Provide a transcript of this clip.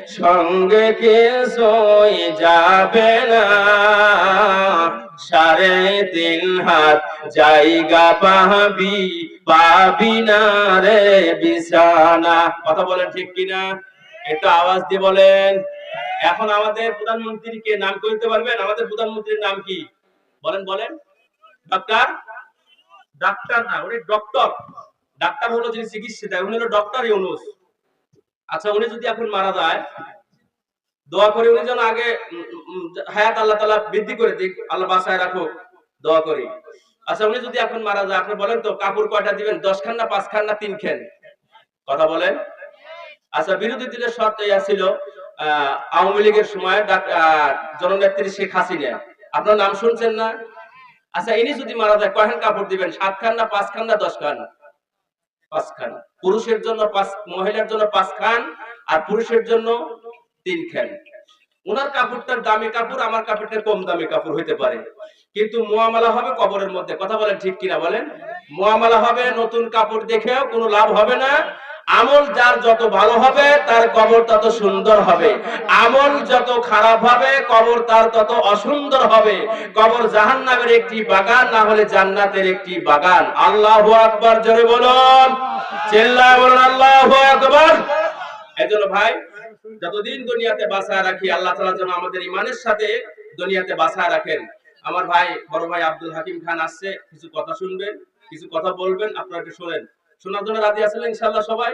সঙ্গে কিছুই যাবে না। সাড়ে তিন হাত জায়গা পাবি পাবি না রে বিছানা। কথা বলেন ঠিক কিনা? একটু আওয়াজ দিয়ে বলেন। এখন আমাদের প্রধানমন্ত্রীকে নাম করতে পারবেন? আমাদের প্রধানমন্ত্রীর নাম কি? বলেন বলেন। ডাক্তার? ডাক্তার না, উনি ডক্টর। ডাক্তার হলো যিনি চিকিৎসা দেয় উনি হলো ডক্টর ইউনুস। আচ্ছা উনি যদি এখন মারা যায়, দোয়া করি উনি যেন আগে হায়াত আল্লাহ তালা বৃদ্ধি করে দিক, আল্লাহ বাসায় রাখো দোয়া করি। আচ্ছা উনি যদি এখন মারা যায়, আপনি বলেন তো, কাপড় কয়টা দিবেন, দশ খান না পাঁচ খান না তিন খান? কথা বলেন। আচ্ছা বিরোধী দলের শর্ত ইয়া ছিল আওয়ামী লীগের সময় জননেত্রী শেখ হাসিনা। আপনার নাম শুনছেন না? আচ্ছা ইনি যদি মারা যায় কয়খান কাপড় দিবেন, সাত খান না পাঁচ খান না দশ খান? পাঁচ খান। পুরুষের জন্য পাঁচ, মহিলার জন্য পাঁচ খান আর পুরুষের জন্য তিন খান। ওনার কাপড়টার দামি কাপড়, আমার কাপড়টা কম দামি কাপড় হইতে পারে। কিন্তু মোয়ামালা হবে কবরের মধ্যে। কথা বলেন ঠিক কিনা বলেন? মোয়ামালা হবে, নতুন কাপড় দেখেও কোনো লাভ হবে না। আমল যার যত ভালো হবে, তার কবর তত সুন্দর হবে। আমল যত খারাপ হবে, কবর তার তত অসুন্দর হবে। কবর জাহান্নামের একটি বাগান, না হলে জান্নাতের একটি বাগান। আল্লাহু আকবার, জোরে বলুন। চিল্লায় বলুন, আল্লাহু আকবার। এজন্য ভাই, যতদিন দুনিয়াতে বাঁচায় রাখি, আল্লাহ তাআলা যেন আমাদের ইমানের সাথে দুনিয়াতে বাঁচায় রাখেন। আমার ভাই, বড় ভাই আব্দুল হাকিম খান আসছে, কিছু কথা শুনবেন, কিছু কথা বলবেন, আপনারা একটু শোনেন। শোনার জন্য রাজি আছেন ইনশাল্লাহ সবাই?